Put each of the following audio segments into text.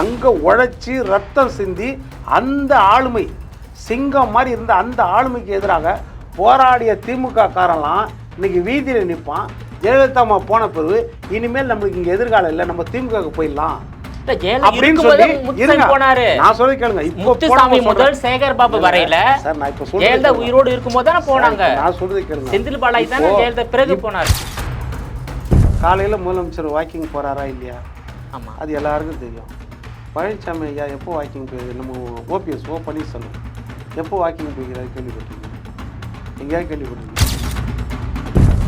அங்க உழைச்சி ரத்தம் சிந்தி அந்த ஆளுமை சிங்கம் மாதிரி இருந்த அந்த ஆளுமைக்கு எதிராக போராடிய திமுக காரெல்லாம் இன்னைக்கு வீதியில் நிற்பான் ஜெயலலிதா அம்மா போன பிறகு இனிமேல் நம்மளுக்கு இங்க எதிர்காலம் இல்லை நம்ம திமுக போயிடலாம். அப்படின்னு சொல்லி இருங்க. போனாரு. நான் சொல்லி கேளுங்க. இப்போ முதல் சொல்றேன். சேகர் பாபு வரையில சார் நான் இப்போ ஜெயலலிதா. உயிரோடு இருக்கும்போது தானே போனாங்க. நான் சொல்றது கேளுங்க. செந்தில் பாலாஜி தானே இப்போ ஜெயலலிதா பிறகு போனார். காலையில முதலமைச்சர் வாக்கிங் போறாரா இல்லையா? ஆமா. அது எல்லாருக்கும் தெரியும். பழனிசாமி ஐயா எப்போ வாக்கிங் போய் நம்ம ஓபிஎஸ் ஓ பன்னீர்செல்வம் எப்போ வாக்கிங் போய்கிறாரு கேள்விப்பட்டீங்க எங்கேயாவது கேள்விப்பட்டீங்க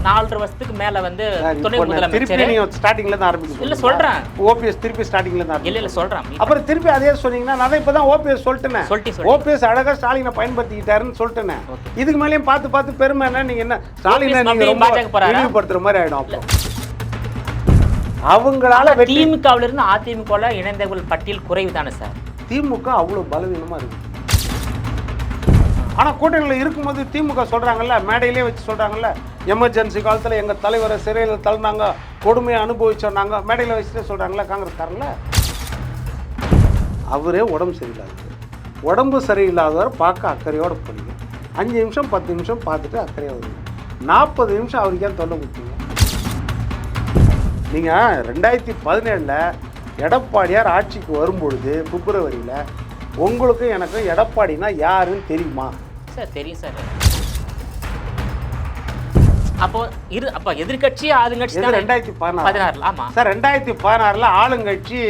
நாலரை வருஷத்துக்கு மேல வந்து துணை திருப்பி முதலமைச்சர். நீங்க ஸ்டார்டிங்ல தான் ஆரம்பிக்க இல்ல சொல்றேன். ஓபிஎஸ் திருப்பி ஸ்டார்டிங்ல தான் இல்ல இல்ல சொல்றேன். அப்புறம் திருப்பி அதே சொன்னீங்கன்னா நான் தான் இப்பதான் ஓபிஎஸ் சொல்லிட்டேன். சொல்லிட்டு ஓபிஎஸ் அழகா ஸ்டாலினை பயன்படுத்திக்கிட்டாருன்னு சொல்லிட்டேனே. இதுக்கு மேலேயும் பார்த்து பார்த்து பெருமை என்ன? நீங்க என்ன ஸ்டாலினை நீங்க பாஜக மாதிரி ஆயிடும் அப்போ அவங்களால திமுகவுல இருந்து அதிமுக இணைந்தவர்கள் பட்டியல் குறைவு தானே சார்? திமுக அவ்வளவு பலவீனமா இருக்கு. ஆனா கூட்டணியில் இருக்கும்போது திமுக சொல்றாங்கல்ல மேடையிலே வச்சு சொல்றாங்கல்ல எமர்ஜென்சி காலத்துல எங்க தலைவரை சிறையில் தள்ளினாங்க கொடுமையை அனுபவிச்சோன்னாங்க மேடையில வச்சுட்டே சொல்றாங்கல்ல காங்கிரஸ்காரங்கள? அவரே உடம்பு சரியில்லாதவர். உடம்பு சரியில்லாதவர் பார்க்க அக்கறையோட போனீங்க. அஞ்சு நிமிஷம் பத்து நிமிஷம் பார்த்துட்டு அக்கறையாக வருவீங்க. நாற்பது நிமிஷம் அவருக்கு ஏன் தொல்லை கொடுத்தீங்க? நீங்கள் ரெண்டாயிரத்தி பதினேழில் எடப்பாடியார் ஆட்சிக்கு வரும்பொழுது பிப்ரவரியில் உங்களுக்கும் எனக்கும் எடப்பாடினா யாருன்னு தெரியுமா? சார் தெரியும் சார். அப்போ இரு அப்ப எதிர்க்கட்சி ஆளுங்கட்சி ரெண்டாயிரத்தி பதினாறு? பதினாறுல ஆமா. சார் ரெண்டாயிரத்தி பதினாறில் ஆளுங்கட்சி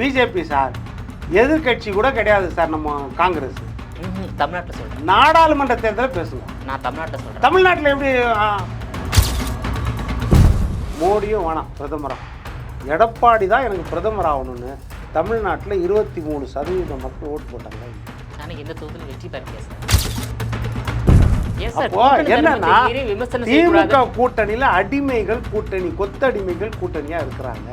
பிஜேபி சார். எதிர்க்கட்சி கூட கிடையாது சார் நம்ம காங்கிரஸ். தமிழ்நாட்டுல சொல்றேன். நாடாளுமன்ற தேர்தலில் பேசுங்க நான் தமிழ்நாட்டுல சொல்றேன். தமிழ்நாட்டில் எப்படி மோடியும் வேணாம் பிரதமரா எடப்பாடி தான் எனக்கு பிரதமர் ஆகணும்னு தமிழ்நாட்டில் இருபத்தி மூணு சதவீதம் மக்கள் ஓட்டு போட்டாங்க. நாளைக்கு எந்த தொகுதியிலும் வெற்றி பெறலையே சார் என்னன்னா திமுக கூட்டணியில அடிமைகள் கூட்டணி கொத்தடிமைகள் கூட்டணியா இருக்கிறாங்க.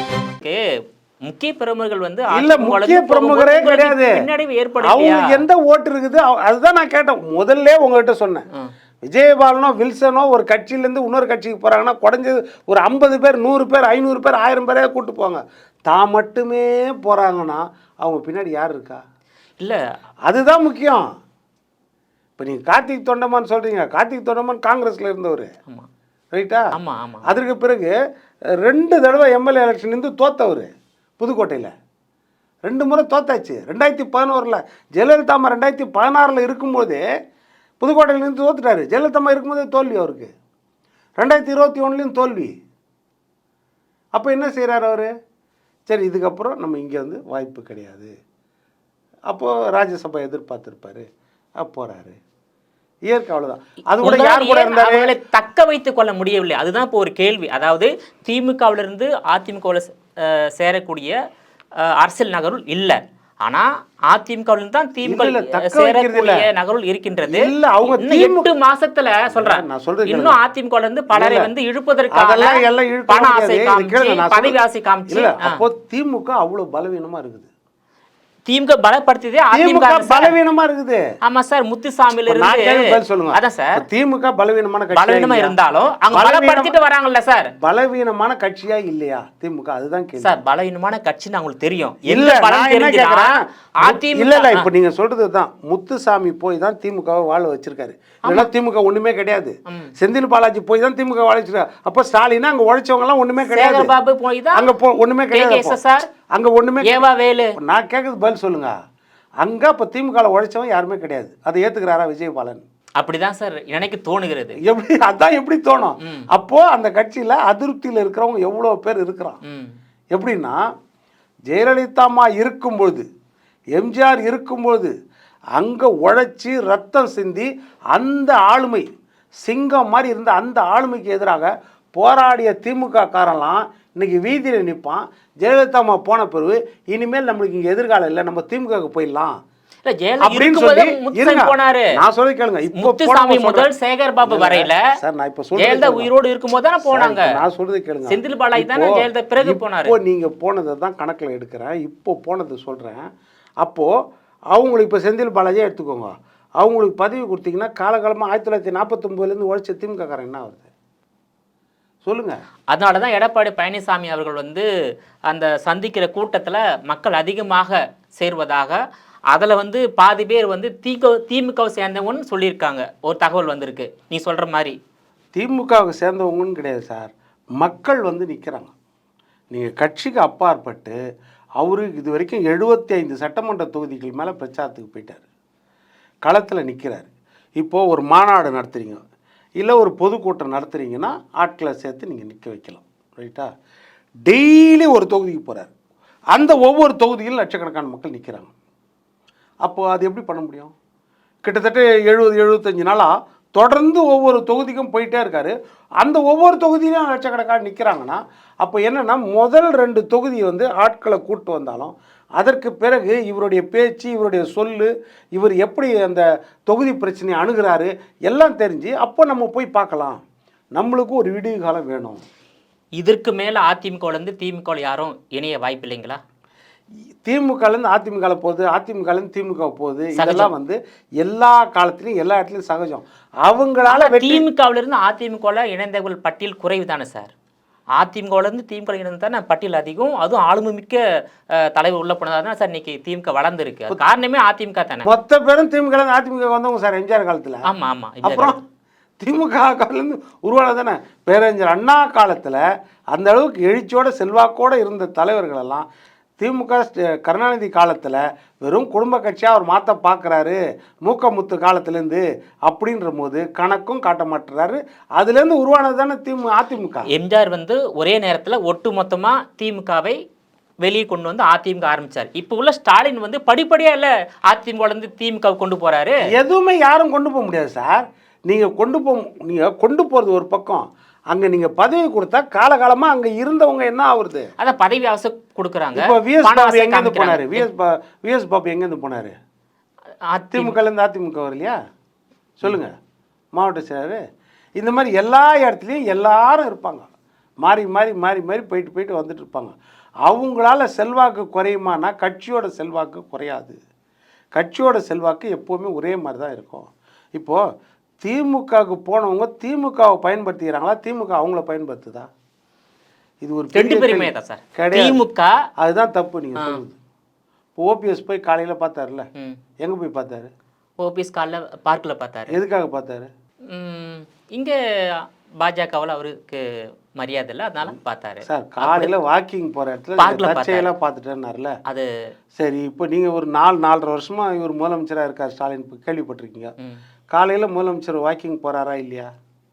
இருக்கு. முக்கிய பிரமுகர்கள் வந்து இல்ல முக்கிய பிரமுகரே கிடையாது. அவங்களுக்கு எந்த ஓட்டு இருக்குது அதுதான் நான் கேட்டேன். முதல்ல உங்ககிட்ட சொன்னேன். விஜயபாலனோ வில்சனோ ஒரு கட்சியிலேருந்து இன்னொரு கட்சிக்கு போறாங்கன்னா குறைஞ்சது ஒரு ஐம்பது பேர் நூறு பேர் ஐநூறு பேர் ஆயிரம் பேரே கூட்டு போங்க. தான் மட்டுமே போறாங்கன்னா அவங்க பின்னாடி யார் இருக்கா? இல்ல. அதுதான் முக்கியம். இப்போ நீங்கள் கார்த்திக் தொண்டமான் சொல்றீங்க. கார்த்திக் தொண்டமான் காங்கிரஸ்ல இருந்தவர். ரைட்டா? ஆமா ஆமா. அதற்கு பிறகு ரெண்டு தடவை எம்எல்ஏ எலெக்ஷன் இருந்து தோத்தவர். புதுக்கோட்டையில். ரெண்டு முறை தோத்தாச்சு. ரெண்டாயிரத்தி பதினோரில் ஜெயலலிதா அம்மா ரெண்டாயிரத்தி பதினாறில் இருக்கும்போதே புதுக்கோட்டையில இருந்து தோத்துட்டாரு. ஜெயலலிதா அம்மா இருக்கும்போதே தோல்வி அவருக்கு. ரெண்டாயிரத்தி இருபத்தி ஒன்றுலையும் தோல்வி. அப்போ என்ன செய்கிறார் அவர்? சரி இதுக்கப்புறம் நம்ம இங்கே வந்து வாய்ப்பு கிடையாது. அப்போது ராஜ்யசபா எதிர்பார்த்துருப்பாரு. போகிறாரு இயற்கை அவ்வளோதான் அது கூட யார் கூட இருந்தாரு? தக்க வைத்துக் கொள்ள முடியவில்லை. அதுதான் இப்போ ஒரு கேள்வி. அதாவது திமுகவில இருந்து அதிமுகவில் சேரக்கூடிய அரசியல் நகருள் இல்ல ஆனா அதிமுகவில் தான் திமுக. சேரக்கூடிய நகருள் இருக்கின்றது இல்ல, அவங்க எட்டு மாசத்துல சொல்றேன் நான் சொல்றது இன்னும் அதிமுக இருந்து பலரை. வந்து இழுப்பதற்காக பண. ஆசை காமிச்சு பதவி ஆசை காமிச்சு. அப்போ திமுக அவ்வளவு பலவீனமா இருக்குது திமுக பலப்படுத்தியதே திமுக. பலவீனமா இருக்குது. ஆமா சார் முத்துசாமியில இருந்து சொல்லுங்க. அதான் சார். திமுக பலவீனமான பலவீனமா? இருந்தாலும் பலவீனமா- பலப்படுத்திட்டு வராங்கல்ல சார். பலவீனமான கட்சியா இல்லையா? திமுக அதுதான் கேள்வி. சார் பலவீனமான கட்சின்னு அவங்களுக்கு தெரியும். இல்ல பலம் அதிமுக இல்ல இல்ல இப்ப நீங்க சொல்றது தான். முத்துசாமி போய் தான் திமுகவை வாழ வச்சிருக்காரு. இல்லைன்னா திமுக ஒண்ணுமே கிடையாது. செந்தில் பாலாஜி போய் தான் திமுக வாழ வச்சிருக்காரு. அப்ப ஸ்டாலினா அங்க உழைச்சவங்க எல்லாம் ஒண்ணுமே கிடையாது. பாபு போய் தான் அங்க ஒண்ணுமே கிடையாது. சார் அங்க ஒண்ணுமே ஏவா வேலு? நான் கேட்கறது பதில் சொல்லுங்க. அங்க இப்ப திமுக ல உழைச்சவன் யாருமே கிடையாது. அதை ஏத்துக்கிறாரா விஜயபாலன்? அப்படிதான் சார் எனக்கு தோணுகிறது. எப்படி அதான் எப்படி தோணும்? அப்போ அந்த கட்சியில அதிருப்தியில இருக்கிறவங்க எவ்வளவு பேர் இருக்கிறான். எப்படின்னா ஜெயலலிதா அம்மா இருக்கும்பொழுது எம்ஜிஆர் இருக்கும்பொழுது அங்கே உழைச்சி ரத்தம் சிந்தி அந்த ஆளுமை சிங்கம் மாதிரி இருந்த அந்த ஆளுமைக்கு எதிராக போராடிய திமுக காரெல்லாம் இன்னைக்கு வீதியில் நிற்பான் ஜெயலலிதா அம்மா போன பிறகு இனிமேல் நம்மளுக்கு இங்கே எதிர்காலம் இல்லை நம்ம திமுகவுக்கு போயிடலாம். முதல். சேகர் பாபு வரையில சார் நான் இப்போ சொல்றது ஜெயலலிதா கேளுங்க. உயிரோடு இருக்கும்போது போனாங்க. நான் சொல்றது கேளுங்க. செந்தில் பாலாஜி தானே இப்போ- ஜெயலலிதா பிறகு போனாரு. இப்போ நீங்க போனதை தான் கணக்குல எடுக்கிறேன். இப்போ போனது சொல்றேன். அப்போ அவங்களுக்கு இப்போ செந்தில் பாலாஜியே எடுத்துக்கோங்க. அவங்களுக்கு பதவி கொடுத்தீங்கன்னா காலகாலமாக ஆயிரத்தி தொள்ளாயிரத்தி நாற்பத்தொம்போதுலேருந்து உழைச்ச திமுககாரன் என்ன வருது சொல்லுங்கள் அதனால தான் எடப்பாடி பழனிசாமி அவர்கள் வந்து அந்த சந்திக்கிற கூட்டத்தில் மக்கள் அதிகமாக சேர்வதாக அதில் வந்து பாதி பேர் வந்து திக திமுகவை சேர்ந்தவங்கன்னு சொல்லியிருக்காங்க. ஒரு தகவல் வந்திருக்கு. நீ சொல்கிற மாதிரி. திமுகவுக்கு சேர்ந்தவங்கன்னு கிடையாது சார். மக்கள் வந்து நிற்கிறாங்க நீங்கள் கட்சிக்கு அப்பாற்பட்டு அவரு இது வரைக்கும் எழுபத்தி ஐந்து சட்டமன்ற தொகுதிகள் மேலே பிரச்சாரத்துக்கு போயிட்டார். களத்தில் நிற்கிறார் இப்போது ஒரு மாநாடு நடத்துறீங்க. இல்லை ஒரு பொதுக்கூட்டம் நடத்துகிறீங்கன்னா ஆட்களை சேர்த்து நீங்கள் நிற்க வைக்கலாம். ரைட்டா? டெய்லி ஒரு தொகுதிக்கு போகிறார் அந்த ஒவ்வொரு தொகுதியிலும் லட்சக்கணக்கான மக்கள் நிற்கிறாங்க அப்போது அது எப்படி பண்ண முடியும்? கிட்டத்தட்ட எழுபது எழுபத்தஞ்சு நாளாக தொடர்ந்து ஒவ்வொரு தொகுதிக்கும் போயிட்டே இருக்கார். அந்த ஒவ்வொரு தொகுதியிலும் லட்சக்கணக்கான நிற்கிறாங்கன்னா அப்போ என்னென்னா முதல் ரெண்டு தொகுதி வந்து ஆட்களை கூப்பிட்டு வந்தாலும் அதற்கு பிறகு இவருடைய பேச்சு இவருடைய சொல்லு இவர் எப்படி அந்த தொகுதி பிரச்சனையை அணுகிறாரு எல்லாம் தெரிஞ்சு அப்போ நம்ம போய் பார்க்கலாம். நம்மளுக்கு ஒரு விடிவு காலம் வேணும். இதற்கு மேலே அதிமுகவிலேருந்து திமுகவில் யாரும் இணைய வாய்ப்பு இல்லைங்களா திமுகலேருந்து அதிமுக போகுது அதிமுகலேருந்து திமுக போகுது. இதெல்லாம் வந்து எல்லா காலத்துலையும் எல்லா இடத்துலையும் சகஜம். அவங்களால திமுகவிலிருந்து அதிமுகவில் இணைந்தவர்கள் பட்டியல் குறைவு தானே சார்? அதிமுகவிலேருந்து திமுக இணைந்து தானே பட்டியல் அதிகம். அதுவும் ஆளுமை மிக்க தலைவர் உள்ள போனதாக தான் சார் இன்னைக்கு திமுக வளர்ந்துருக்கு. அது காரணமே அதிமுக தானே. மொத்த பேரும் திமுக அதிமுக வந்தவங்க சார் எம்ஜிஆர் காலத்தில். ஆமாம் ஆமாம் அப்புறம் திமுக காலத்துலேருந்து உருவானது தானே. பேரறிஞர் அண்ணா காலத்தில் அந்த அளவுக்கு எழுச்சியோட செல்வாக்கோட இருந்த தலைவர்கள் எல்லாம் திமுக கருணாநிதி காலத்தில் வெறும் குடும்ப கட்சியாக அவர் மாற்ற பார்க்குறாரு மூக்கமுத்து காலத்துலேருந்து அப்படின்ற போது கணக்கும் காட்ட மாட்டுறாரு. அதுலேருந்து உருவானது தானே திமு அதிமுக? எம்ஜிஆர் வந்து ஒரே நேரத்தில் ஒட்டு மொத்தமாக திமுகவை வெளியே கொண்டு வந்து அதிமுக ஆரம்பிச்சார். இப்போ உள்ள ஸ்டாலின் வந்து படிப்படியாக இல்லை அதிமுகலேருந்து திமுக கொண்டு போறாரு. எதுவுமே யாரும் கொண்டு போக முடியாது சார். நீங்கள் கொண்டு போ நீங்கள் கொண்டு போகிறது ஒரு பக்கம். அங்கே நீங்கள் பதவி கொடுத்தா காலகாலமாக அங்கே இருந்தவங்க என்ன ஆகுறது அதான் பதவி அவசர கொடுக்குறாங்க. இப்போ விஎஸ் பாபு ஆசை எங்கேருந்து. போனார்? விஎஸ் பா விஎஸ் பாபு எங்கேருந்து போனார்? அதி- திமுகலேருந்து அதிமுக வரலையா? சொல்லுங்கள் மாவட்ட செயலர். இந்த மாதிரி எல்லா இடத்துலையும் எல்லாரும் இருப்பாங்க. மாறி மாறி மாறி மாறி போயிட்டு போயிட்டு வந்துட்டு இருப்பாங்க. அவங்களால செல்வாக்கு குறையுமானா கட்சியோட செல்வாக்கு குறையாது. கட்சியோட செல்வாக்கு எப்போவுமே ஒரே மாதிரி தான் இருக்கும். இப்போது திமுகவுக்கு போனவங்க திமுகவை பயன்படுத்திக்கிறாங்களா? திமுக அவங்கள பயன்படுத்துதா? இது ஒரு ரெண்டு பெரிய பேருமே கேள்வி. தான் சார். திமுக அதுதான் தப்பு நீங்கள் சொல்லுது ஓபிஎஸ் போய் காலையில் பார்த்தாருல எங்கே போய் பார்த்தாரு? ஓபிஎஸ் காலைல பார்க்கில் பார்த்தாரு. எதுக்காக பார்த்தாரு? இங்க பாஜகவில் அவருக்கு மரியாதை இல்லை அதனால பார்த்தாரு. சார் காலையில் வாக்கிங் போகிற இடத்துல தற்செயலாக பார்த்துட்டேன்னார்ல அது சரி இப்போ நீங்கள் ஒரு நாலு நாலரை வருஷமாக இவர் முதலமைச்சராக இருக்கார் ஸ்டாலின் கேள்விப்பட்டிருக்கீங்க. காலையில் முதலமைச்சர் வாக்கிங் போகிறாரா இல்லையா?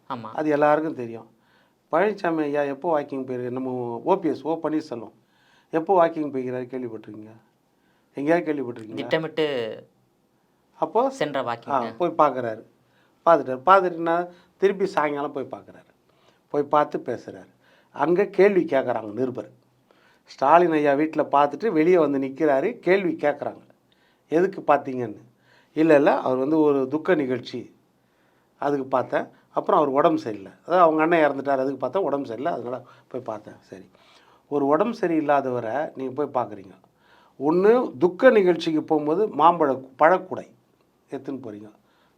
ஆமா. அது எல்லாருக்கும் தெரியும். பழனிசாமி ஐயா எப்போ வாக்கிங் போயிருக்கு நம்ம ஓபிஎஸ் ஓ பன்னீர்செல்வம் எப்போ வாக்கிங் போய்க்கிறாரு கேள்விப்பட்டிருக்கீங்க? எங்கேயாவது கேள்விப்பட்டிருக்கீங்க திட்டமிட்டு அப்போ சென்ற ஆ வாக்கிங் போய் பார்க்குறாரு பார்த்துட்டாரு பார்த்துட்டுனா திருப்பி சாயங்காலம் போய் பார்க்குறாரு போய் பார்த்து பேசுகிறாரு அங்கே கேள்வி கேட்குறாங்க நிருபர். ஸ்டாலின் ஐயா வீட்டில் பார்த்துட்டு வெளியே வந்து நிற்கிறாரு கேள்வி கேட்குறாங்க எதுக்கு பார்த்தீங்கன்னு இல்லை இல்லை அவர் வந்து ஒரு துக்க நிகழ்ச்சி. அதுக்கு பார்த்தேன். அப்புறம் அவர் உடம்பு சரியில்லை. அதாவது அவங்க அண்ணன் இறந்துட்டார் அதுக்கு பார்த்தா உடம்பு சரியில்லை. அதனால போய் பார்த்தேன். சரி. ஒரு உடம்பு சரியில்லாதவரை நீங்கள் போய் பார்க்குறீங்க. ஒன்று துக்க நிகழ்ச்சிக்கு போகும்போது மாம்பழ பழக்கூடை எடுத்துன்னு போகிறீங்க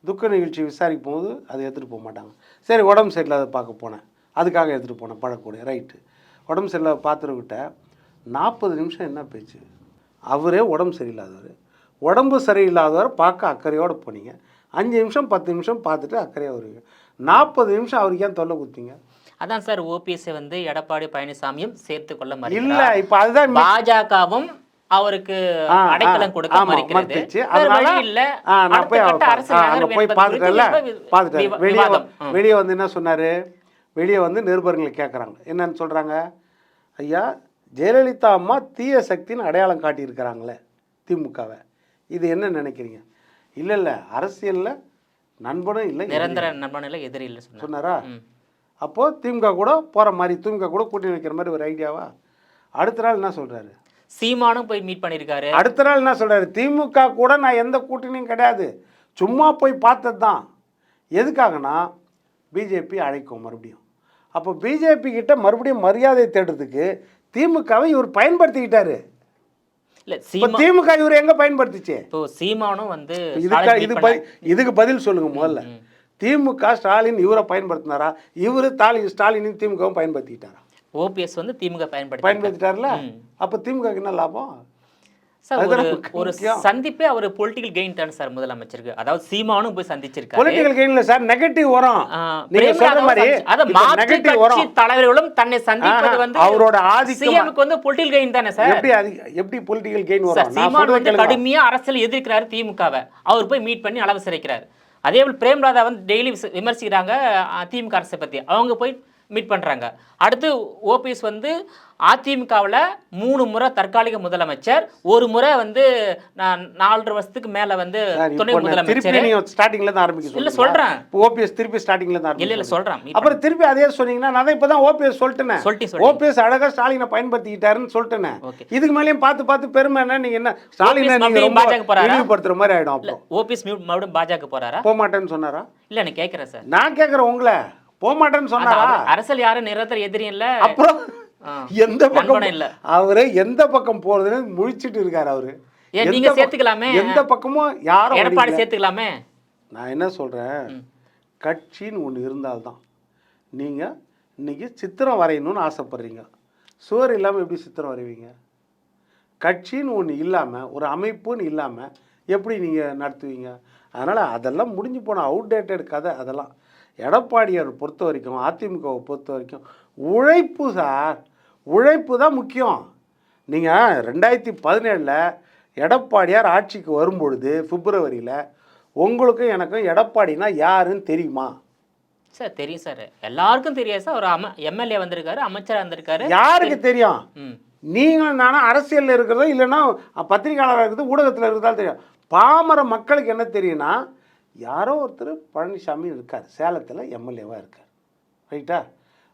துக்க நிகழ்ச்சி விசாரிக்க போகும்போது அதை எடுத்துகிட்டு போக மாட்டாங்க. சரி உடம்பு சரியில்லாத பார்க்க போனேன். அதுக்காக எடுத்துகிட்டு போனேன் பழக்கூடை. ரைட்டு உடம்பு சரியில்லாத பார்த்துருக்கிட்ட நாற்பது நிமிஷம் என்ன பேச்சு? அவரே உடம்பு சரியில்லாதவர். உடம்பு சரியில்லாதவர் பார்க்க அக்கறையோடு போனீங்க. அஞ்சு நிமிஷம் பத்து நிமிஷம் பார்த்துட்டு அக்கறையாக வருவீங்க. நாற்பது நிமிஷம் அவருக்கு ஏன் தொல்லை கொடுத்தீங்க? அதான் சார் ஓபிஎஸ் வந்து எடப்பாடி பழனிசாமியும் சேர்த்து கொள்ள இல்லை மறுக்கிறார் இப்போ அதுதான் பாஜகவும் அவருக்கு அடைக்கலம் கொடுக்க மறுக்கிறது. அதனால இல்ல. நான் போய் போய் பார்த்துட்டேன்ல விவ- வெளியே. வெளியே வந்து என்ன சொன்னாரு? வெளியே வந்து நிருபர்களை கேட்குறாங்க என்னன்னு சொல்றாங்க? ஐயா ஜெயலலிதா அம்மா தீய சக்தின்னு அடையாளம் காட்டியிருக்கிறாங்களே திமுகவை. இது என்ன நினைக்கிறீங்க? இல்லை இல்லை அரசியலில் நண்பனும் இல்லை நிரந்தர நண்பனில் எதிரி இல்லை சொன்னார். அப்போது திமுக கூட போகிற மாதிரி திமுக கூட கூட்டணி வைக்கிற மாதிரி ஒரு ஐடியாவா அடுத்த நாள் என்ன சொல்கிறாரு சீமானும் போய் மீட் பண்ணியிருக்காரு அடுத்த நாள் என்ன சொல்றாரு? திமுக கூட நான் எந்த கூட்டணியும் கிடையாது. சும்மா போய் பார்த்தது தான். எதுக்காகனா பிஜேபி அழைக்கும் மறுபடியும். அப்போ பிஜேபி கிட்ட மறுபடியும் மரியாதை தேடுறதுக்கு திமுகவை இவர் பயன்படுத்திக்கிட்டாரு. இல்ல திமுக இவர் எங்க பயன்படுத்திச்சு? இப்போ சீமானும் வந்து இதுக்கு இது இதுக்கு பதில் சொல்லுங்க முதல்ல. திமுக ஸ்டாலின் இவரை பயன்படுத்தினாரா? இவரு தாலி ஸ்டாலினையும் திமுகவும் பயன்படுத்திக்கிட்டாரா ஓபிஎஸ் வந்து திமுக பயன்படுத்தி பயன்படுத்திட்டார்ல. அப்ப திமுக என்ன லாபம்? ஒரு சந்திப்பே அவர் பொலிட்டிக்கல் கெயின் தானே சார் முதலமைச்சருக்கு அதாவது சீமானும் போய் சந்திச்சிருக்காரு. பொலிட்டிக்கல் கெயின்ல சார் நெகட்டிவ் வரும். நீங்க சொல்ற மாதிரி அத மாற்று கட்சி தலைவர்களும் தன்னை சந்திப்பது வந்து அவரோட ஆதிக்கம். சிஎம்க்கு வந்து பொலிட்டிகல் கெயின் தானே சார்? எப்படி எப்படி பொலிட்டிக்கல் கெயின் வரும்? சீமான் வந்து. கடுமையா அரசியல் எதிர்க்கிறாரு திமுகவை. அவர் போய் மீட் பண்ணி அளவு சிறைக்கிறார். அதே போல் பிரேமலாதா வந்து டெய்லி விமர்சிக்கிறாங்க திமுக அரசை பத்தி. அவங்க போய் மீட் பண்றாங்க. அடுத்து ஓபிஎஸ் வந்து அதிமுகவில் மூணு முறை தற்காலிக முதலமைச்சர் ஒரு முறை வந்து நான் நாலரை வருஷத்துக்கு மேல வந்து துணை இப்போ முதலமைச்சர். நீங்க ஸ்டார்டிங்ல இருந்து ஆரம்பிக்க இல்ல இப்போ ஓபிஎஸ் திருப்பி ஸ்டார்டிங்ல இருந்து இல்ல இல்ல meet அப்புறம் திருப்பி அதே சொன்னீங்கன்னா நான் தான் இப்பதான் ஓபிஎஸ் சொல்லிட்டேனே. சொல்லிட்டு ஓபிஎஸ் அழகா ஸ்டாலினை பயன்படுத்திக்கிட்டாருன்னு சொல்லிட்டேனே. இதுக்கு மேலேயும் பார்த்து பார்த்து பெருமை என்ன நீங்க என்ன ஸ்டாலினை OPS நீங்க மறுபடியும் ரொம்ப பாஜக போறாரா? இழிவுபடுத்துற மாதிரி ஆயிடும் இல்ல அப்போ ஓபிஎஸ் மறுபடியும் பாஜக போறாரா? போக மாட்டேன்னு சொன்னாரா? இல்ல நான் கேட்கறேன் சார். நான் கேக்குறேன் உங்களை. போக மாட்டேன்னு சொன்னாரா? அரசியல் யாரும் நிரந்தர எதிரியும் இல்ல. அப்புறம். எந்த பக்கம் இல்ல. அவரு எந்த பக்கம் போறதுன்னு முழிச்சிட்டு இருக்காரு அவரு நீங்க சேர்த்துக்கலாமே? எந்த பக்கமும் யாரும் எடப்பாடி. சேர்த்துக்கலாமே நான் என்ன சொல்கிறேன் ம். கட்சின்னு ஒன்று இருந்தால்தான் நீங்கள் இன்னைக்கு சித்திரம் வரையணும்னு ஆசைப்படுறீங்க சுவர் இல்லாமல் எப்படி சித்திரம் வரைவீங்க கட்சின்னு ஒன்று இல்லாமல் ஒரு அமைப்புன்னு இல்லாமல் எப்படி நீங்கள் நடத்துவீங்க அதனால் அதெல்லாம் முடிஞ்சு போன அவுடேட்டட் கதை அதெல்லாம் எடப்பாடியார் பொறுத்த வரைக்கும் அதிமுகவை பொறுத்த வரைக்கும் உழைப்பு சார் உழைப்பு தான் முக்கியம். நீங்கள் ரெண்டாயிரத்தி பதினேழில் எடப்பாடியார் ஆட்சிக்கு வரும்பொழுது பிப்ரவரியில் உங்களுக்கும் எனக்கும் எடப்பாடினா யாருன்னு தெரியுமா? சார் தெரியும் சார். எல்லாருக்கும் தெரியாது சார். ஒரு அம எம்எல்ஏ வந்திருக்காரு அமைச்சரா வந்திருக்காரு. யாருக்கு தெரியும்? நீங்களும் நானும் அரசியலில் இருக்கிறதோ இல்லைன்னா பத்திரிகையாளராக இருக்கிறது ஊடகத்தில் இருக்கிறதாலும் தெரியும். பாமர மக்களுக்கு என்ன தெரியும்னா யாரோ ஒருத்தர் பழனிசாமி இருக்கார். சேலத்தில் எம்எல்ஏவாக இருக்கார். ரைட்டா?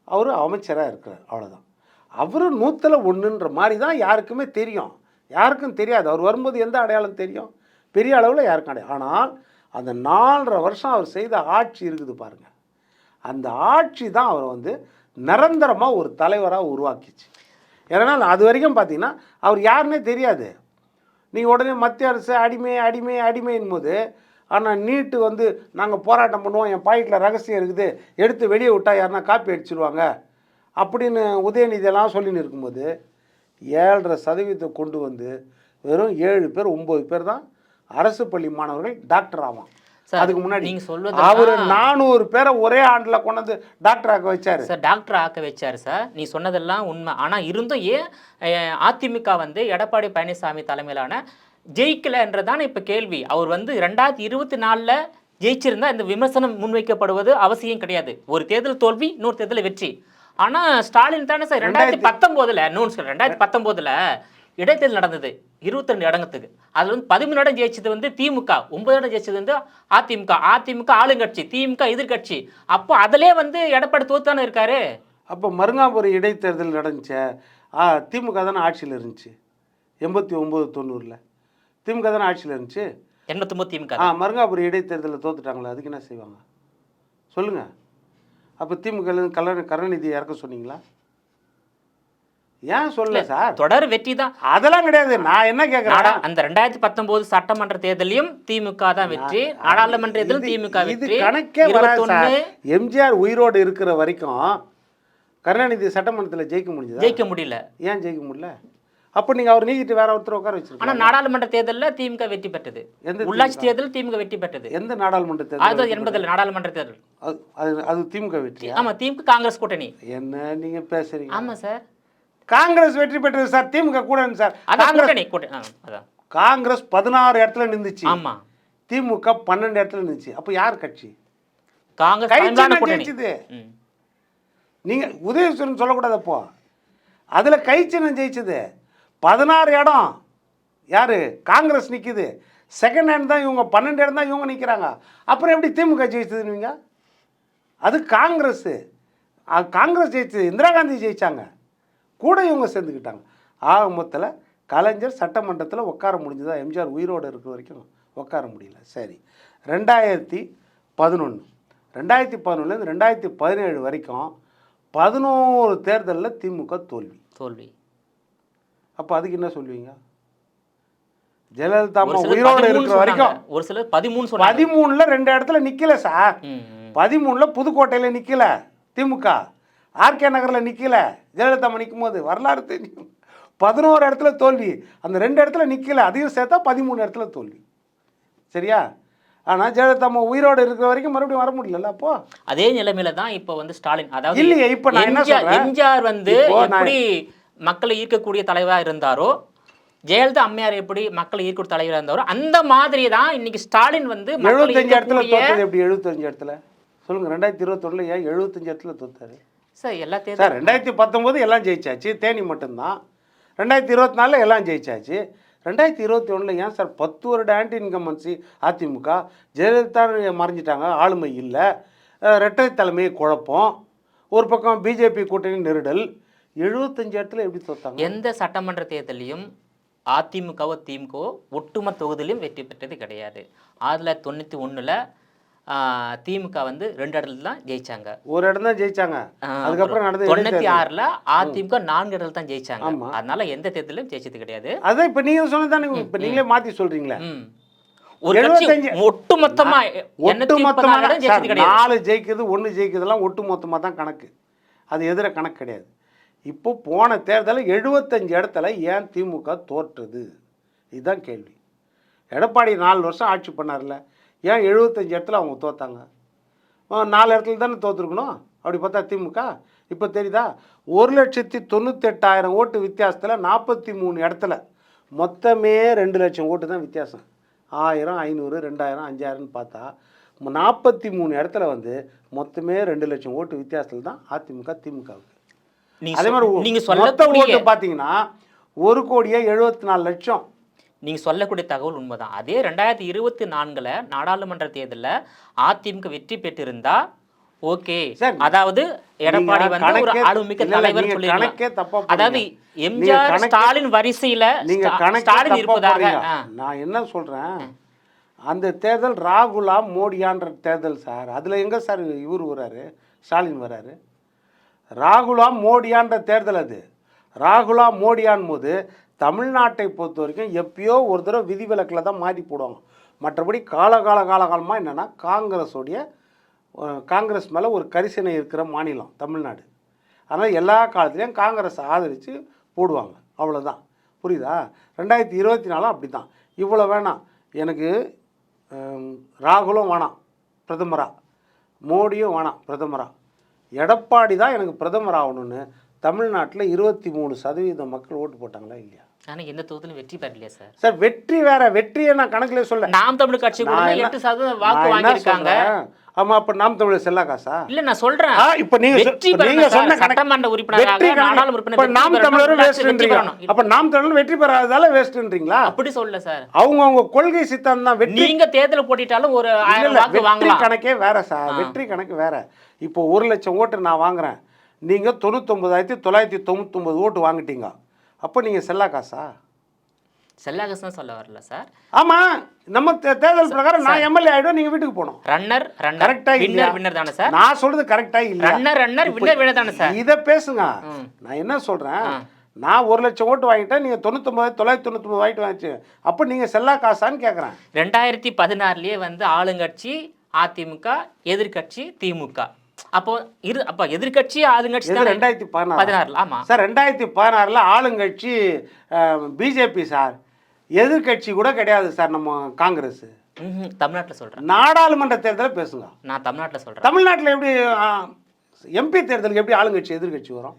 அவர் அமைச்சராக இருக்கிறார். அவ்வளோதான் அவர் நூற்றில் ஒன்றுன்ற மாதிரி தான் யாருக்குமே தெரியும். யாருக்கும் தெரியாது. அவர் வரும்போது எந்த அடையாளம் தெரியும்? பெரிய அளவில் யாருக்கும் அடையாளம் ஆனால் அந்த நாலரை வருஷம் அவர் செய்த ஆட்சி இருக்குது பாருங்கள் அந்த ஆட்சி தான் அவரை வந்து நிரந்தரமாக ஒரு தலைவராக உருவாக்கிச்சு. ஏன்னா அது வரைக்கும் பார்த்தீங்கன்னா அவர் யாருன்னே தெரியாது. நீங்கள் உடனே மத்திய அரசு அடிமை அடிமை அடிமையின் போது ஆனால் நீட்டு வந்து நாங்கள் போராட்டம் பண்ணுவோம் என் பாக்கெட்டில் ரகசியம் இருக்குது எடுத்து வெளியே விட்டால் யாருன்னா காப்பி அடிச்சிருவாங்க. அப்படின்னு உதயநிதியெல்லாம் சொல்லின்னு இருக்கும்போது ஏழரை சதவீதத்தை கொண்டு வந்து வெறும் ஏழு பேர் ஒம்பது பேர் தான் அரசு பள்ளி மாணவர்கள் டாக்டர் ஆவான். சார், அதுக்கு முன்னாடி நீங்க சொல்வது அவர் நானூறு பேரை ஒரே ஆண்டுல கொண்டு வந்து டாக்டர் ஆக்க வச்சாரு. சார் டாக்டர் ஆக்க வச்சாரு சார். நீ சொன்னதெல்லாம் உண்மை. ஆனா இருந்தும் ஏன் அதிமுக வந்து எடப்பாடி பழனிசாமி தலைமையிலான ஜெயிக்கலன்றதான இப்ப கேள்வி. அவர் வந்து ரெண்டாயிரத்தி இருபத்தி நாலுல ஜெயிச்சிருந்தா இந்த விமர்சனம் முன்வைக்கப்படுவது அவசியம் கிடையாது. ஒரு தேர்தல் தோல்வி இன்னொரு தேர்தல் வெற்றி. ஆனா ஸ்டாலின் தானே சார் ரெண்டாயிரத்தி பத்தொன்பதுல இன்னொன்று சார் ரெண்டாயிரத்தி பத்தொன்பதுல இடைத்தேர்தல் நடந்தது. இருபத்தி ரெண்டு இடத்துக்கு அதுல வந்து பதிமூணு இடம் ஜெயிச்சது வந்து திமுக ஒன்பது இடம் ஜெயிச்சது வந்து அதிமுக. அதிமுக ஆளுங்கட்சி திமுக எதிர்க்கட்சி அப்போ அதிலே வந்து எடப்பாடி தோத்தானே இருக்காரு? அப்போ மருங்காபுரி இடைத்தேர்தல் நடந்துச்சே. திமுக தானே ஆட்சியில் இருந்துச்சு. எண்பத்தி ஒம்பது தொண்ணூறில். திமுக தானே ஆட்சியில் இருந்துச்சு? எண்பத்தொம்பது திமுக ஆ மருங்காபுரி இடைத்தேர்தலில் தோத்துட்டாங்களே அதுக்கு என்ன செய்வாங்க? சொல்லுங்கள் அப்போ திமுக கல்யாண கருணாநிதி இறக்க சொன்னீங்களா? ஏன் சொல்லல சார்? தொடர் வெற்றி தான். அதெல்லாம் கிடையாது. நான் என்ன கேட்குறேன் அந்த ரெண்டாயிரத்தி பத்தொன்பது சட்டமன்ற தேர்தலையும் திமுக தான் வெற்றி நாடாளுமன்ற தேர்தலும் திமுக வெற்றி. கணக்கே வராது எம்ஜிஆர் உயிரோடு இருக்கிற வரைக்கும் கருணாநிதி சட்டமன்றத்தில் ஜெயிக்க முடிஞ்சதா? ஜெயிக்க முடியல. ஏன் ஜெயிக்க முடியல? அப்போ நீங்கள் அவர் நீக்கிட்டு வேற ஒருத்தர் உட்கார வச்சிருக்கீங்க. நாடாளுமன்ற தேர்தல்ல திமுக வெற்றி பெற்றது. எந்த உள்ளாட்சி தேர்தல் திமுக வெற்றி பெற்றது. எந்த நாடாளுமன்ற ஆயிரத்தி தேர்தல் தொள்ளாயிரத்தி எண்பதுல நாடாளுமன்ற தேர்தல். அது அது- திமுக வெற்றியா? ஆமா திமுக காங்கிரஸ் கூட்டணி. என்ன நீங்க பேசுறீங்க? ஆமா சார். காங்கிரஸ் வெற்றி பெற்றது சார் திமுக கூட சார். காங்கிரஸ் கூட்டணி காங்கிரஸ் பதினாறு இடத்துல நின்றுச்சு ஆமா. திமுக பன்னெண்டு இடத்துல நின்றுச்சு அப்போ யார் கட்சி? காங்கிரஸ் ஜெயிச்சது. ம். நீங்க உதயசூரன் சொல்லக்கூடாது அப்போ. அதுல கை சின்னம் ஜெயிச்சது. பதினாறு இடம். யார்? காங்கிரஸ் நிற்கிது செகண்ட் ஹேண்ட் தான் இவங்க பன்னெண்டு இடம் தான் இவங்க நிற்கிறாங்க அப்புறம் எப்படி திமுக ஜெயிச்சதுன்னு அது காங்கிரஸு. காங்கிரஸ் ஜெயிச்சது இந்திரா காந்தி ஜெயிச்சாங்க. கூட இவங்க சேர்ந்துக்கிட்டாங்க. ஆக மொத்தத்தில் கலைஞர் சட்டமன்றத்தில் உட்கார முடிஞ்சதா? எம்ஜிஆர் உயிரோடு இருக்கிற வரைக்கும் உட்கார முடியல. சரி. ரெண்டாயிரத்தி பதினொன்று ரெண்டாயிரத்தி பதினொன்றுலேருந்து ரெண்டாயிரத்தி பதினேழு வரைக்கும் பதினோரு தேர்தலில் திமுக தோல்வி. தோல்வி. அப்போ அதுக்கு என்ன சொல்லுவீங்க? ஜெயலலிதா அம்மா உயிரோடு இருக்கிற வரைக்கும். ஒரு சிலர் பதிமூணு பதிமூணுல ரெண்டு இடத்துல நிக்கல சார். பதிமூணுல புதுக்கோட்டையில நிக்கல. திமுக. ஆர்கே நகர்ல நிக்கல. ஜெயலலிதா அம்மா நிற்கும் போது வரலாறு தெரியும். பதினோரு இடத்துல தோல்வி. அந்த ரெண்டு இடத்துல நிக்கல. அதையும் சேர்த்தா பதிமூணு இடத்துல தோல்வி. சரியா? ஆனா ஜெயலலிதா அம்மா உயிரோடு இருக்கிற வரைக்கும் மறுபடியும் வர முடியல அப்போ? அதே நிலைமையில தான் இப்போ வந்து ஸ்டாலின். அதாவது இல்லையே, இப்ப நான் என்ன எம்ஜிஆர் சொல்றேன்? வந்து மக்களை ஈர்க்கக்கூடிய தலைவரா இருந்தாரோ ஜெயலலிதா அம்மையார் எப்படி மக்களை ஈர்க்கக்கூடிய தலைவரா இருந்தாரோ அந்த மாதிரி தான் இன்னைக்கு ஸ்டாலின் வந்து எழுபத்தஞ்சு இடத்துல எப்படி? எழுபத்தஞ்சு இடத்துல. சொல்லுங்க ரெண்டாயிரத்தி இருபத்தொன்னுல ஏன் எழுபத்தஞ்சு இடத்துல தோத்தாரு? சார் எல்லா தேர்தல் சார் ரெண்டாயிரத்தி பத்தொம்போது எல்லாம் ஜெயிச்சாச்சு தேனி மட்டும்தான். ரெண்டாயிரத்தி இருபத்தி நாலில் எல்லாம் ஜெயிச்சாச்சு. ரெண்டாயிரத்தி இருபத்தி ஒன்றில் ஏன் சார் பத்து வருட ஆன்டி இன்கம்பன்சி அதிமுக ஜெயலலிதா மறைஞ்சிட்டாங்க ஆளுமை இல்லை. ரெட்டை தலைமை குழப்பம். ஒரு பக்கம் பிஜேபி கூட்டணி நெருடல் எழுபத்தஞ்சு இடத்துல எப்படி தோத்தாங்க? எந்த சட்டமன்ற தேர்தலையும் அதிமுகவோ திமுகவோ ஒட்டுமொத்த தொகுதியிலும் வெற்றி பெற்றது கிடையாது. ஆயிரத்தி தொள்ளாயிரத்தி தொண்ணூற்றி ஒன்றில் திமுக வந்து ரெண்டு இடத்துல தான் ஜெயிச்சாங்க. ஒரு இடம் தான் ஜெயிச்சாங்க. அதுக்கப்புறம் நடந்த தொண்ணூத்தி. ஆறுல அதிமுக நான்கு இடத்துல தான் ஜெயிச்சாங்க. அதனால எந்த தேர்தலும் ஜெயிச்சது கிடையாது. அதான் இப்போ நீங்கள் சொன்னதானே இப்போ நீங்களே மாற்றி சொல்கிறீங்களே ம். ஒரு கட்சி 75 ஒட்டு மொத்தமா ஒட்டு மொத்தமாக ஜெயிச்சது கிடையாது. நாலு ஜெயிக்கிறது ஒன்று ஜெயிக்கிறதுலாம் ஒட்டு மொத்தமாக தான் கணக்கு. அது எதிர கணக்கு கிடையாது. இப்போ போன தேர்தலில் எழுபத்தஞ்சு இடத்துல ஏன் திமுக தோற்றுது? இதுதான் கேள்வி. எடப்பாடி நாலு வருஷம் ஆட்சி பண்ணார்ல. ஏன் எழுபத்தஞ்சு இடத்துல அவங்க தோத்தாங்க? நாலு இடத்துல தானே தோற்றுருக்கணும் அப்படி பார்த்தா திமுக? இப்போ தெரியுதா? ஒரு லட்சத்தி தொண்ணூத்தெட்டாயிரம் ஓட்டு வித்தியாசத்தில் நாற்பத்தி மூணு இடத்துல மொத்தமே ரெண்டு லட்சம் ஓட்டு தான் வித்தியாசம். ஆயிரம் ஐநூறு ரெண்டாயிரம் அஞ்சாயிரம்னு பார்த்தா நாற்பத்தி மூணு இடத்துல வந்து மொத்தமே ரெண்டு லட்சம் ஓட்டு வித்தியாசத்தில் தான் அதிமுக திமுகவுக்கு. நீங்க அதே மாதிரி நீங்க சொல்லக்கூடிய பார்த்தீங்கன்னா ஒரு கோடியே எழுபத்தி நாலு லட்சம். நீங்க சொல்லக்கூடிய தகவல் உண்மைதான். அதே ரெண்டாயிரத்தி இருபத்தி நான்குல நாடாளுமன்ற தேர்தல்ல அதிமுக வெற்றி பெற்றிருந்தா ஓகே. அதாவது எடப்பாடி வந்து ஒரு ஆளுமிக்க தலைவர் சொல்லிருக்கலாம். அதாவது எம்ஜிஆர் ஸ்டாலின் வரிசையில நீங்க ஸ்டாலின் இருப்பதாக. நான் என்ன சொல்றேன்? அந்த தேர்தல் ராகுலா மோடியான்ற தேர்தல் சார். அதுல எங்க சார் இவர் வராரு? ஸ்டாலின் வராரு. ராகுலா மோடியான்ற தேர்தல் அது. ராகுலா மோடியான் போது தமிழ்நாட்டை பொறுத்த வரைக்கும் எப்பயோ ஒரு தடவை விதிவிலக்கில் தான் மாற்றி போடுவாங்க. மற்றபடி காலகால காலகாலமாக என்னென்னா காங்கிரஸோடைய காங்கிரஸ் மேலே ஒரு கரிசனை இருக்கிற மாநிலம் தமிழ்நாடு. அதனால் எல்லா காலத்துலேயும் காங்கிரஸ் ஆதரித்து போடுவாங்க. அவ்வளோதான் புரியுதா? ரெண்டாயிரத்தி இருபத்தி நாலும் அப்படி தான் இவ்வளோ வேணாம். எனக்கு ராகுலும் வேணாம். பிரதமராக மோடியும் வேணாம். பிரதமரா. எடப்பாடி தான் எனக்கு பிரதமர் ஆகணும்னு தமிழ்நாட்டில் இருபத்தி மூணு சதவீதம் மக்கள் ஓட்டு போட்டாங்களா இல்லையா? ஆனா எந்த தொகுதியிலும் வெற்றி பெறலையா சார். சார் வெற்றி வேற வெற்றியை நான் கணக்கில் சொல்ல நாம் தமிழ் கட்சி எட்டு சதவீதம் வாக்கு வாங்கியிருக்காங்க? ஆமா அப்ப நாம் தமிழர் செல்லா காசா? இல்ல நான் சொல்றேன். இப்ப நீங்க நீங்க. சொன்ன கணக்கு- சட்டமன்ற உறுப்பினர் இப்ப வெற்றி நாம் தமிழரும் வேஸ்ட்ன்றீங்க. அப்ப நாம் தமிழர் வெற்றி பெறாததால வேஸ்ட்ன்றீங்களா அப்படி சொல்ல சார். அவங்க அவங்க கொள்கை சித்தாந்தம் தான். வெற்றி நீங்க தேர்தல் போட்டிட்டாலும் ஒரு ஆயிரம் வாக்கு வெற்றி வாங்கலாம். கணக்கே வேற சார். வெற்றி கணக்கு வேற. இப்போ ஒரு லட்சம் ஓட்டு நான் வாங்குறேன். நீங்க தொண்ணூத்தொன்பதாயிரத்தி தொள்ளாயிரத்தி தொண்ணூத்தொன்பது ஓட்டு வாங்கிட்டீங்க. அப்போ நீங்க செல்லா காசா? செல்லாகசம் சொல்ல வரல சார். ஆமா நம்ம தேர்தல் பிரகாரம் நான் எம்எல்ஏ ஆயிடும் நீங்க வீட்டுக்கு போகணும். ரன்னர் ரன்னர் கரெக்டா இல்லையா? வின்னர் வின்னர் தானே சார்? நான் சொல்றது கரெக்டா இல்லையா? ரன்னர் ரன்னர் வின்னர் வின்னர் தானே சார்? இதை பேசுங்க. நான் என்ன சொல்றேன்? நான் ஒரு லட்சம் ஓட்டு வாங்கிட்டேன் நீங்க தொண்ணூத்தொம்பது தொள்ளாயிரத்தி தொண்ணூத்தொம்பது வாங்கிட்டு வாங்கிச்சு. அப்போ நீங்க செல்லா காசான்னு கேட்குறேன் ரெண்டாயிரத்தி பதினாறுலயே வந்து ஆளுங்கட்சி அதிமுக எதிர்க்கட்சி திமுக. அப்போ இரு அப்ப எதிர்க்கட்சி ஆளுங்கட்சி தானே ரெண்டாயிரத்தி பதினாறு. பதினாறுல ஆமா. சார் ரெண்டாயிரத்தி பதினாறில் ஆளுங்கட்சி பிஜேபி சார். எதிர்க்கட்சி கூட கிடையாது சார் நம்ம காங்கிரஸ். தமிழ்நாட்டுல சொல்றேன். நாடாளுமன்ற தேர்தலை பேசுங்க. நான் தமிழ்நாட்டுல சொல்றேன். தமிழ்நாட்டில் எப்படி எம்பி தேர்தலுக்கு எப்படி ஆளுங்கட்சி எதிர்க்கட்சி வரும்?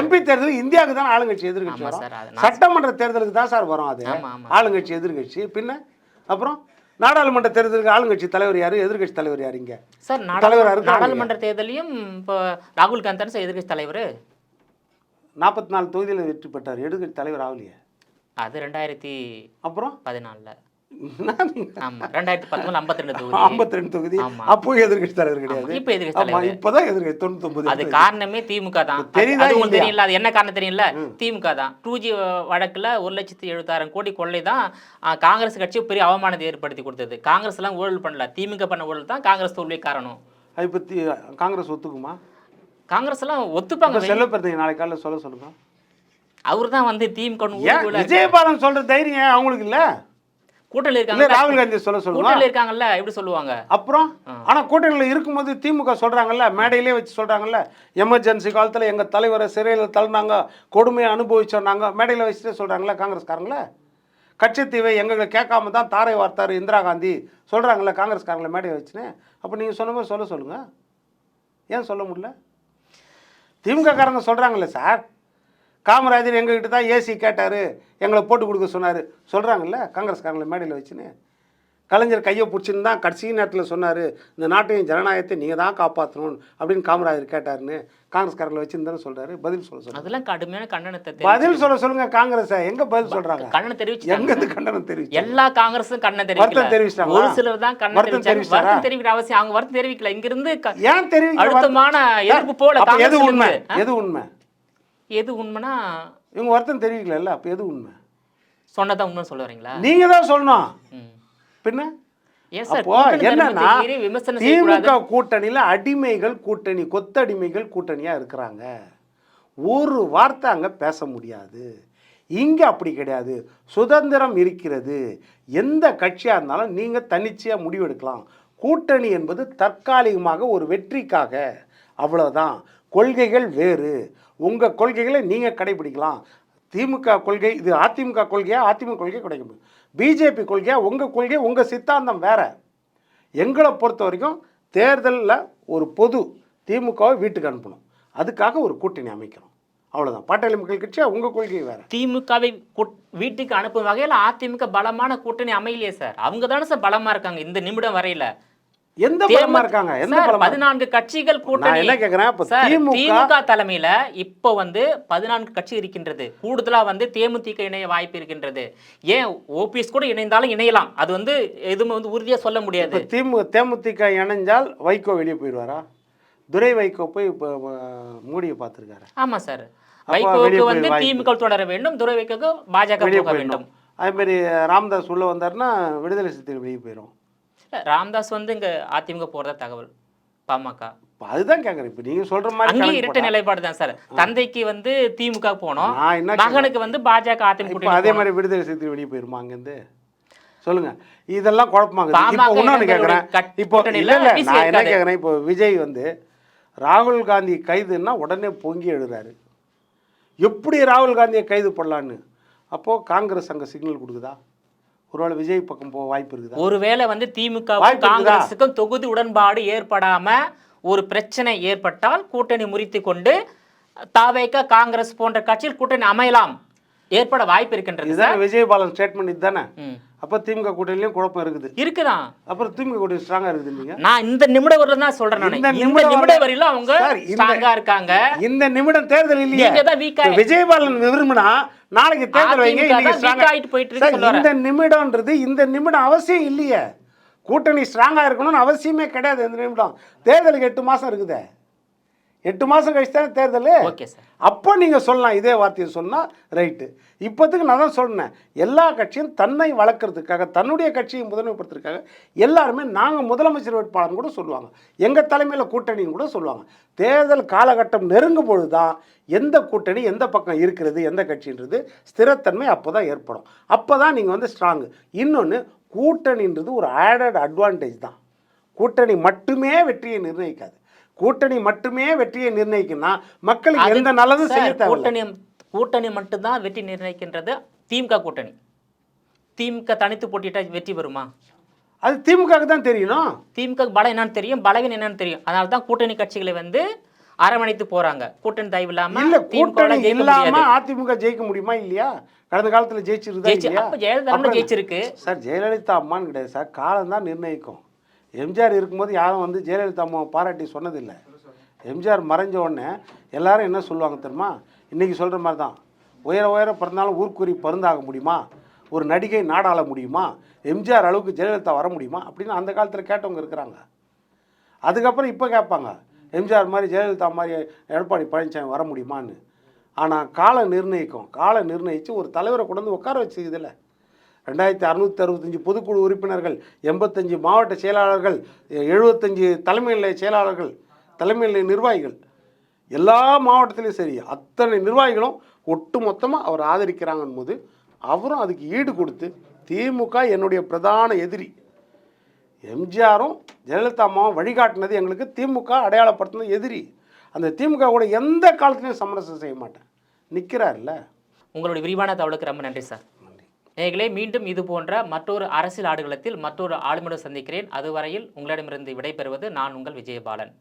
எம்பி தேர்தல் இந்தியாவுக்கு தான் ஆளுங்கட்சி எதிர்க்கட்சி ஆமா வரும்? சட்டமன்ற தேர்தலுக்கு தான் சார் வரும் அது. ஆளுங்கட்சி எதிர்க்கட்சி பின்ன அப்புறம்? நாடாளுமன்ற தேர்தலுக்கு ஆளுங்கட்சி தலைவர் யாரு? எதிர்க்கட்சி தலைவர் யாரு இங்க? சார் தலைவரா. நாடாளுமன்ற தேர்தலையும் இப்போ ராகுல் காந்தி தானே சார் எதிர்க்கட்சி தலைவர்? நாற்பத்தி நாலு தொகுதியில் வெற்றி பெற்றார். எதிர்க்கட்சி தலைவர் ஆகலையே. அது ரெண்டாயிரத்தி அப்புறம்? பதினாலுல. ஐம்பத்தி ரெண்டு தொகுதி. அப்போ தலைவர் கிடையாது. இப்ப. இப்பதான் அது காரணமே திமுக தான். அது- தெரியுதா? தெரியல என்ன காரணம் தெரியல? திமுக தான். டூ ஜி வழக்குல ஒரு லட்சத்தி எழுபத்தாயிரம் கோடி கொள்ளை தான் காங்கிரஸ் கட்சி பெரிய அவமானத்தை ஏற்படுத்தி கொடுத்தது. காங்கிரஸ் எல்லாம் ஊழல் பண்ணல. திமுக பண்ண ஊழல் தான் காங்கிரஸ் தோல்வி காரணம். அதை பத்தி காங்கிரஸ் ஒத்துக்குமா? காங்கிரஸ் எல்லாம் ஒத்துப்பாங்க செல்ல நாளைக்கு காலையில் சொல்ல சொல்லுங்க. அவர் தான் வந்து திமுக விஜயபாலன் சொல்ற தைரியம் அவங்களுக்கு இல்ல? கூட்டணியில் இருக்காங்க ராகுல் காந்தி சொல்ல கூட்டணியில் இருக்காங்கல்ல? எப்படி சொல்லுவாங்க? அப்புறம் ஆனா கூட்டணியில இருக்கும்போது திமுக சொல்றாங்கல்ல மேடையிலே வச்சு சொல்றாங்கல்ல எமர்ஜென்சி காலத்துல எங்க தலைவரை சிறையில் தள்ளினாங்க கொடுமையை அனுபவிச்சோன்னாங்க மேடையில வச்சுட்டு சொல்றாங்கல்ல காங்கிரஸ்காரங்கள? கட்சித்தீவை எங்களை கேட்காம தான் தாரை வார்த்தாரு இந்திரா காந்தி. சொல்றாங்கல்ல காங்கிரஸ்காரங்களை மேடையை வச்சுன்னு? அப்ப நீங்க சொன்ன மாதிரி சொல்ல சொல்லுங்க. ஏன் சொல்ல முடியல? திமுக காரங்க சார். காமராஜர் எங்ககிட்ட தான் ஏசி கேட்டார். எங்களை போட்டு கொடுக்க சொன்னார். சொல்கிறாங்கல்ல காங்கிரஸ்காரங்களை மேடையில் வச்சுன்னு. கலைஞர் கையை பிடிச்சின்னு தான் கடைசி நேரத்தில் சொன்னார். இந்த நாட்டையும் ஜனநாயகத்தை நீங்கள் தான் காப்பாற்றணும் அப்படின்னு காமராஜர் கேட்டாருன்னு காங்கிரஸ்காரங்களை வச்சுன்னு தானே சொல்கிறாரு பதில் சொல்ல சொல்லுங்க. அதெல்லாம் கடுமையான கண்டனத்தை பதில் சொல்ல சொல்லுங்க காங்கிரஸை. எங்க பதில் சொல்றாங்க? கண்டனம் தெரிவிச்சு எங்க இருந்து கண்டனம் தெரிவிச்சு எல்லா காங்கிரஸும் கண்டனம் வருத்தம் தெரிவிக்கல. தெரிவிச்சிட்டாங்களா? ஒரு சிலர் தான் கண்டனம் வருத்தம் தெரிவிச்சாங்க? வருத்தம் தெரிவிக்கிற அவசியம் அவங்க வருத்தம் தெரிவிக்கல. இங்க இருந்து ஏன் தெரிவிக்க அழுத்தமான எதிர்ப்பு போல எது உண்மை. எது உண்மை? எது உண்மைனா இவங்க வருத்தம் தெரிவிக்கல அப்ப எது உண்மை? சொன்னதான் உண்மை சொல்ல வரீங்களா? நீங்க தான் சொல்லணும். பின்ன? என்னன்னா திமுக கூட்டணியில அடிமைகள் கூட்டணி கொத்தடிமைகள் கூட்டணியா இருக்கிறாங்க. ஒரு வார்த்தை அங்க பேச முடியாது. இங்க அப்படி கிடையாது. சுதந்திரம் இருக்கிறது. எந்த கட்சியா இருந்தாலும் நீங்க தன்னிச்சையா முடிவெடுக்கலாம். கூட்டணி என்பது தற்காலிகமாக ஒரு வெற்றிக்காக. அவ்வளவுதான். கொள்கைகள் வேறு. உங்கள் கொள்கைகளை நீங்கள் கடைபிடிக்கலாம். திமுக கொள்கை இது அதிமுக கொள்கையா அதிமுக கொள்கை கிடைக்கும் பிஜேபி கொள்கையா உங்கள் கொள்கை உங்கள் சித்தாந்தம் வேறு. எங்களை பொறுத்த வரைக்கும் தேர்தலில் ஒரு பொது திமுகவை வீட்டுக்கு அனுப்பணும். அதுக்காக ஒரு கூட்டணி அமைக்கணும். அவ்வளோதான் பாட்டாளி மக்கள் கட்சியா உங்கள் கொள்கை வேறு. திமுகவை வீட்டுக்கு அனுப்பும் வகையில் அதிமுக பலமான கூட்டணி அமையலையே சார். அவங்க தானே சார் பலமாக இருக்காங்க. இந்த நிமிடம் வரையில. எந்த பலமா இருக்காங்க? எந்த பலமா? பதினான்கு கட்சிகள் கூட்டணி. என்ன சார், திமுக தலைமையில இப்போ வந்து பதினான்கு கட்சி இருக்கின்றது. கூடுதலா வந்து தேமுதிக இணைய வாய்ப்பு இருக்கின்றது. ஏன் ஓபிஎஸ் கூட இணைந்தாலும் இணையலாம். அது வந்து எதுவும் வந்து உறுதியா சொல்ல முடியாது. திமுக தேமுதிக இணைஞ்சால் வைகோ வெளியே போயிடுவாரா? துரை வைகோ போய் இப்போ மோடியை பார்த்துருக்காரு ஆமா சார். வைகோவுக்கு வந்து. திமுக தொடர வேண்டும். துரை வைகோக்கு பாஜக வேண்டும். அதேமாரி ராமதாஸ் உள்ள வந்தாருன்னா விடுதலை சிறுத்தைகள் வெளியே போயிடும் ராமதாஸ் வந்து இங்க அதிமுக போறதா தகவல் பாமக. அதுதான் கேட்குறேன் இப்போ நீங்கள் சொல்கிற மாதிரி அங்கேயும் இரட்டை நிலைப்பாடு தான் சார். தந்தைக்கு வந்து திமுக போனோம். மகனுக்கு வந்து பாஜக அதிமுக அதே மாதிரி விடுதலை சிறுத்தை வெளியே போயிருமா அங்கேருந்து? சொல்லுங்க. இதெல்லாம் குழப்பமாகுது இப்போ இன்னொன்று கேட்குறேன் கட்- இப்போ இல்லை இல்லை நான் என்ன. கேட்குறேன் இப்போ விஜய் வந்து ராகுல் காந்தி கைதுன்னா உடனே பொங்கி எழுதுறாரு. எப்படி ராகுல் காந்தியை கைது பண்ணலான்னு? அப்போது காங்கிரஸ் அங்கே சிக்னல் கொடுக்குதா? ஒருவேளை விஜய் பக்கம் போக வாய்ப்பு இருக்குதா ஒருவேளை வந்து திமுக? காங்கிரஸுக்கும் தொகுதி உடன்பாடு ஏற்படாம ஒரு பிரச்சனை ஏற்பட்டால் கூட்டணி முறித்து கொண்டு தாவேக காங்கிரஸ் போன்ற கட்சியில் கூட்டணி அமையலாம் ஏற்பட வாய்ப்பு இருக்கின்றது இதுதான் விஜயபாலன் ஸ்டேட்மெண்ட் இதுதானே. அப்போ திமுக கூட்டணிலையும் குழப்பம் இருக்குது. இருக்குதான் அப்புறம் திமுக கூட்டணி ஸ்ட்ராங்காக இருக்குது நீங்க? நான் இந்த நிமிட வரல தான் சொல்றேன் நானு. இந்த நிமிட வரையில அவங்க ஸ்ட்ராங்கா இருக்காங்க. இந்த நிமிடம் தேர்தல் இல்லையே. நீங்க தான் இப்ப விஜயபாலன் விரும்பினா நாளைக்கு தேர்தல் வைங்க இன்னைக்கு ஆ- ஆயிட்டு போயிட்டு இருக்கு. இந்த நிமிடம்ன்றது இந்த நிமிடம் அவசியம் இல்லையே. கூட்டணி ஸ்ட்ராங்கா இருக்கணும்னு அவசியமே கிடையாது இந்த நிமிடம். தேர்தலுக்கு எட்டு மாசம் இருக்குதே. எட்டு மாசம் கழிச்சு தானே தேர்தல்? Okay sir. அப்போ நீங்க சொல்லலாம் இதே வார்த்தையை சொன்னா ரைட்டு. இப்போதுக்கு நான் தான் சொன்னேன் எல்லா கட்சியும் தன்னை வளர்க்கறதுக்காக தன்னுடைய கட்சியை முதன்மைப்படுத்துறதுக்காக எல்லாருமே நாங்கள் முதலமைச்சர் வேட்பாளர்னு கூட சொல்லுவாங்க. எங்கள் தலைமையில் கூட்டணின்னு கூட சொல்லுவாங்க. தேர்தல் காலகட்டம் நெருங்கும் பொழுது தான் எந்த கூட்டணி எந்த பக்கம் இருக்கிறது எந்த கட்சின்றது ஸ்திரத்தன்மை அப்போ தான் ஏற்படும். அப்போ தான் நீங்கள் வந்து ஸ்ட்ராங்கு இன்னொன்று கூட்டணின்றது ஒரு ஆடட் அட்வான்டேஜ் தான். கூட்டணி மட்டுமே வெற்றியை நிர்ணயிக்காது. கூட்டணி மட்டுமே வெற்றியை நிர்ணயிக்குன்னா மக்களுக்கு எந்த நல்லதும் செய்ய கூட்டணி கூட்டணி மட்டும்தான் வெற்றி நிர்ணயிக்கின்றது. திமுக கூட்டணி. திமுக தனித்து போட்டிட்டா வெற்றி பெறுமா அது திமுகவுக்கு தான் தெரியணும். திமுக பலம் என்னன்னு தெரியும் பலவீனம் என்னன்னு தெரியும். அதனால தான் கூட்டணி கட்சிகளை வந்து அரவணைத்து போறாங்க. கூட்டணி தயவு இல்லாம இல்ல கூட்டணி இல்லாம அதிமுக ஜெயிக்க முடியுமா இல்லையா? கடந்த காலத்துல ஜெயிச்சிருந்தா ஜெயிச்சு இல்லையா? அப்ப ஜெயலலிதா அப்புறம் ஜெயிச்சிருக்கு. சார் ஜெயலலிதா அம்மான்னு கிடையாது சார். காலம் தான் நிர்ணயிக்கும். எம்ஜிஆர் இருக்கும்போது யாரும் வந்து ஜெயலலிதா அம்மாவை பாராட்டி சொன்னதில்லை. எம்ஜிஆர் மறைஞ்ச உடனே எல்லாரும் என்ன சொல்லுவாங்க தெரியுமா? இன்றைக்கி சொல்கிற மாதிரி தான் உயர உயர பிறந்தாலும் ஊர்க்குறி பருந்தாக முடியுமா? ஒரு நடிகை நாடாள முடியுமா? எம்ஜிஆர் அளவுக்கு ஜெயலலிதா வர முடியுமா? அப்படின்னு அந்த காலத்தில் கேட்டவங்க இருக்கிறாங்க. அதுக்கப்புறம் இப்போ கேட்பாங்க. எம்ஜிஆர் மாதிரி ஜெயலலிதா மாதிரி எடப்பாடி பழனிசாமி வர முடியுமான்னு. ஆனால் காலம் நிர்ணயிக்கும். காலம் நிர்ணயித்து ஒரு தலைவரை கொண்டு வந்து உட்கார வச்சுக்குதுல்ல ரெண்டாயிரத்தி அறுநூத்தி அறுபத்தஞ்சு பொதுக்குழு உறுப்பினர்கள் எண்பத்தஞ்சு மாவட்ட செயலாளர்கள் எழுபத்தஞ்சு தலைமை நிலைய செயலாளர்கள் தலைமை நிலைய நிர்வாகிகள். எல்லா மாவட்டத்திலையும் சரி அத்தனை நிர்வாகிகளும் ஒட்டு மொத்தமாக அவர் ஆதரிக்கிறாங்கன்னு போது அவரும் அதுக்கு ஈடு கொடுத்து திமுக என்னுடைய பிரதான எதிரி. எம்ஜிஆரும் ஜெயலலிதா அம்மாவும் வழிகாட்டினது எங்களுக்கு திமுக அடையாளப்படுத்தினது எதிரி. அந்த திமுக கூட எந்த காலத்துலையும் சமரசம் செய்ய மாட்டேன். நிற்கிறார்ல உங்களுடைய விரிவான தவளுக்கு ரொம்ப நன்றி சார். நேர்களே மீண்டும் இது போன்ற மற்றொரு அரசியல் ஆடுகளத்தில் மற்றொரு ஆளுமையுடன் சந்திக்கிறேன். அதுவரையில் உங்களிடமிருந்து விடைபெறுவது நான் உங்கள் விஜயபாலன்.